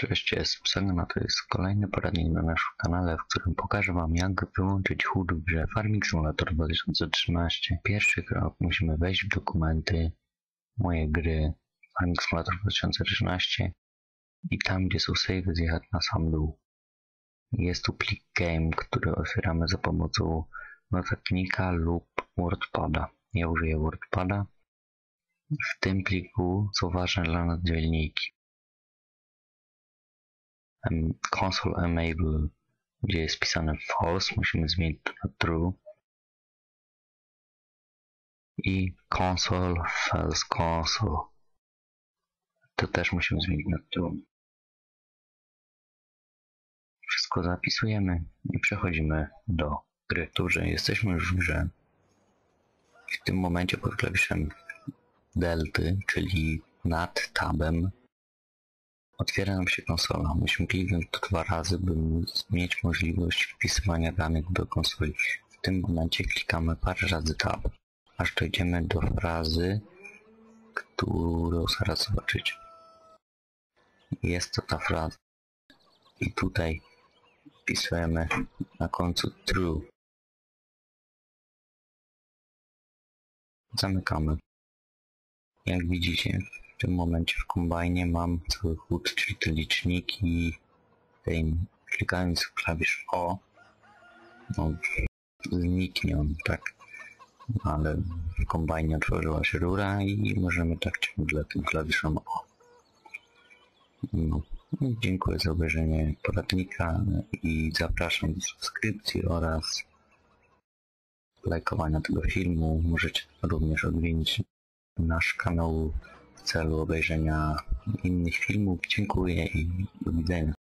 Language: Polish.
Cześć, jest Psegna, to jest kolejny poradnik na naszym kanale, w którym pokażę Wam jak wyłączyć HUD w grze Farming Simulator 2013. Pierwszy krok, musimy wejść w dokumenty, moje gry, Farming Simulator 2013 i tam gdzie są save zjechać na sam dół. Jest tu plik game, który otwieramy za pomocą notatnika lub WordPada. Ja użyję WordPada. W tym pliku są ważne dla nas dzielniki console enable, gdzie jest pisane false, musimy zmienić to na true. I console, false console. To też musimy zmienić na true. Wszystko zapisujemy i przechodzimy do gry. Jesteśmy już w grze. W tym momencie pod klawiszem delty, czyli nad tabem Otwiera nam się konsola. Musimy kliknąć dwa razy, by mieć możliwość wpisywania danych do konsoli. W tym momencie klikamy parę razy tab, aż dojdziemy do frazy, którą zaraz zobaczycie. Jest to ta fraza. I tutaj wpisujemy na końcu true. Zamykamy. Jak widzicie, w tym momencie w kombajnie mam cały chód, czyli te liczniki. Tutaj klikając w klawisz O, no, zniknie on, tak. Ale w kombajnie otworzyła się rura i możemy tak ciągle tym klawiszem O. No. Dziękuję za obejrzenie poradnika i zapraszam do subskrypcji oraz lajkowania tego filmu. Możecie również odwiedzić nasz kanał celu obejrzenia innych filmów. Dziękuję i do widzenia.